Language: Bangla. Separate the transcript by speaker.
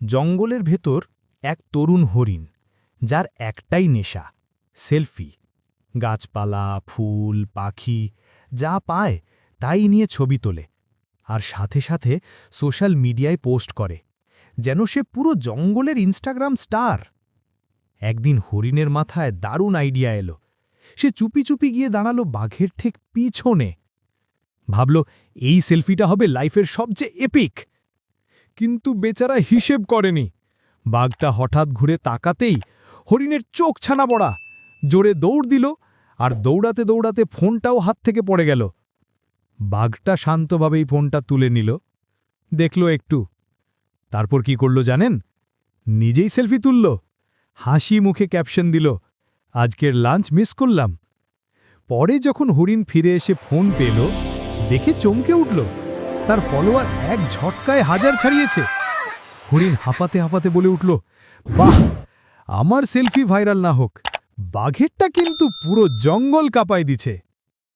Speaker 1: জঙ্গলের ভেতর এক তরুণ হরিণ, যার একটাই নেশা, সেলফি। গাছপালা, ফুল, পাখি, যা পায় তাই নিয়ে ছবি তোলে আর সাথে সাথে সোশ্যাল মিডিয়ায় পোস্ট করে, যেন সে পুরো জঙ্গলের ইনস্টাগ্রাম স্টার। একদিন হরিণের মাথায় দারুণ আইডিয়া এলো। সে চুপি চুপি গিয়ে দাঁড়াল বাঘের ঠিক পিছনে। ভাবল, এই সেলফিটা হবে লাইফের সবচেয়ে এপিক কিন্তু বেচারা হিসেব করেনি। বাঘটা হঠাৎ ঘুরে তাকাতেই হরিণের চোখ ছানা পড়া। জোরে দৌড় দিল আর দৌড়াতে দৌড়াতে ফোনটাও হাত থেকে পড়ে গেল। বাঘটা শান্তভাবেই ফোনটা তুলে নিল। দেখল একটু। তারপর কি করল জানেন? নিজেই সেলফি তুলল। হাসি মুখে ক্যাপশন দিল, আজকের লাঞ্চ মিস করলাম। পরে যখন হরিণ ফিরে এসে ফোন পেল, দেখে চমকে উঠল। তার ফলোয়ার এক ঝটকায় হাজার ছাড়িয়েছে। হরিণ হাঁপাতে হাঁপাতে বলে উঠল, বাহ, আমার সেলফি ভাইরাল না হোক, বাঘেরটা কিন্তু পুরো জঙ্গল কাঁপায় দিছে।